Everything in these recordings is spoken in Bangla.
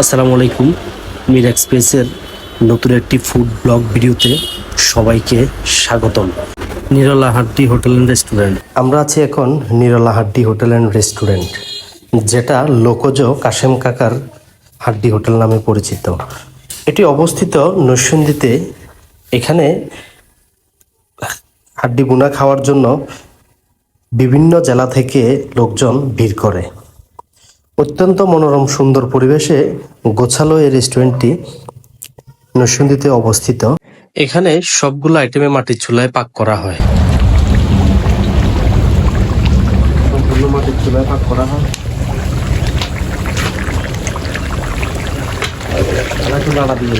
আসসালামু আলাইকুম। মির এক্সপ্রেসের নতুন একটি ফুড ব্লগ ভিডিওতে সবাইকে স্বাগতম। নিরলা হাড্ডি হোটেল অ্যান্ড রেস্টুরেন্ট। আমরা আছি এখন নিরলা হাড্ডি হোটেল অ্যান্ড রেস্টুরেন্ট, যেটা লোকজ কাশেম কাকার হাড্ডি হোটেল নামে পরিচিত। এটি অবস্থিত নরসিংদীতে। এখানে হাড্ডি বুনা খাওয়ার জন্য বিভিন্ন জেলা থেকে লোকজন ভিড় করে। অত্যন্ত মনোরম সুন্দর পরিবেশে গোছালো এই রেস্টুরেন্টটি নরসিংদীতে অবস্থিত। এখানে সবগুলো আইটেমে মাটির চুলায় পাক করা হয়। সম্পূর্ণ মাটির চুলায় পাক করা হয়। দিয়ে।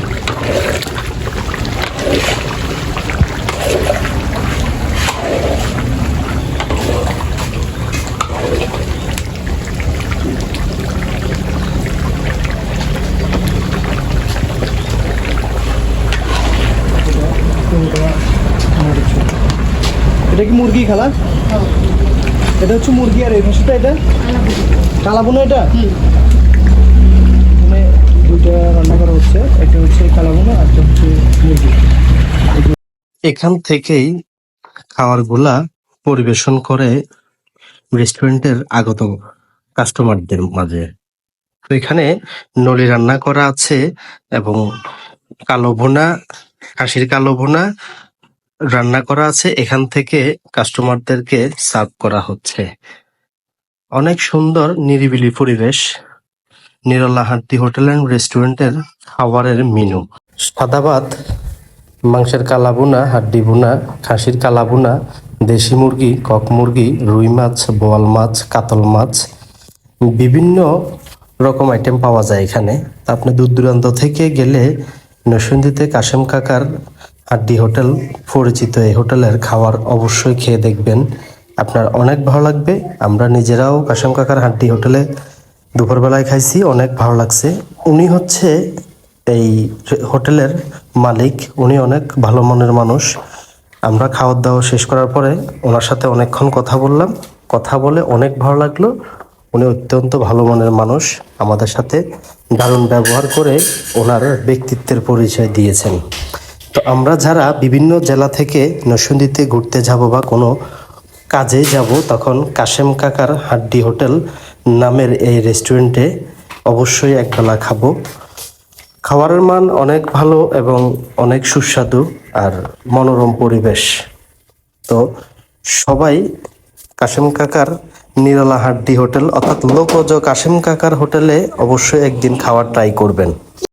এটা কি মুরগি খালা? এটা হচ্ছে মুরগি আর এই ভাষাটা এটা? কালাবুনো এটা? মানে দুইটা রান্না করা হচ্ছে একটা হচ্ছে কালাবুনো আর একটা হচ্ছে মুরগি। এখান থেকেই খাবারগুলা পরিবেশন করে রেস্টুরেন্টের আগত কাস্টমারদের মাঝে। তো এখানে নলি রান্না করা আছে এবং কালো ভুনা খাসির কালো ভুনা রান্না করা আছে, এখান থেকে কাস্টমারদেরকে সার্ভ করা হচ্ছে। অনেক সুন্দর নিরিবিলি পরিবেশ, নিরলা হাড্ডি হোটেল অ্যান্ড রেস্টুরেন্টের খাবারের মেনু। সাদা ভাত মাংসের কালা বুনা হাড্ডি বুনা খাসির কালা বুনা দেশি মুরগি, কক মুরগি, রুই মাছ, বোয়াল মাছ, কাতল মাছ, বিভিন্ন রকম আইটেম পাওয়া যায় এখানে। আপনি দূর দূরান্ত থেকে গেলে নরসিংদীতে কাশেম কাকার হাড্ডি হোটেল পরিচিত এই হোটেলের খাবার অবশ্যই খেয়ে দেখবেন। আপনার অনেক ভালো লাগবে। আমরা নিজেরাও কাশেম কাকার হাড্ডি হোটেলে দুপুরবেলায় খাইছি, অনেক ভালো লাগছে। উনি হচ্ছে এই হোটেলের মালিক, উনি অনেক ভালো মনের মানুষ। আমরা খাওয়ার দাওয়া শেষ করার পরে ওনার সাথে অনেকক্ষণ কথা বললাম। কথা বলে অনেক ভালো লাগল। উনি অত্যন্ত ভালো মনের মানুষ। আমাদের সাথে দারুণ ব্যবহার করে ওনার ব্যক্তিত্বের পরিচয় দিয়েছেন। তো আমরা যারা বিভিন্ন জেলা থেকে নরসিংদীতে ঘুরতে যাব বা কোনো কাজে যাব, তখন কাশেম কাকার হাড্ডি হোটেল নামের এই রেস্টুরেন্টে অবশ্যই একবেলা খাব। খাবারের মান অনেক ভালো এবং অনেক সুস্বাদু আর মনোরম পরিবেশ। তো সবাই কাশেম কাকার নিরলা হাড্ডি হোটেল অর্থাৎ লোকজ কাশেম কাকার হোটেলে অবশ্যই একদিন খাওয়ার ট্রাই করবেন।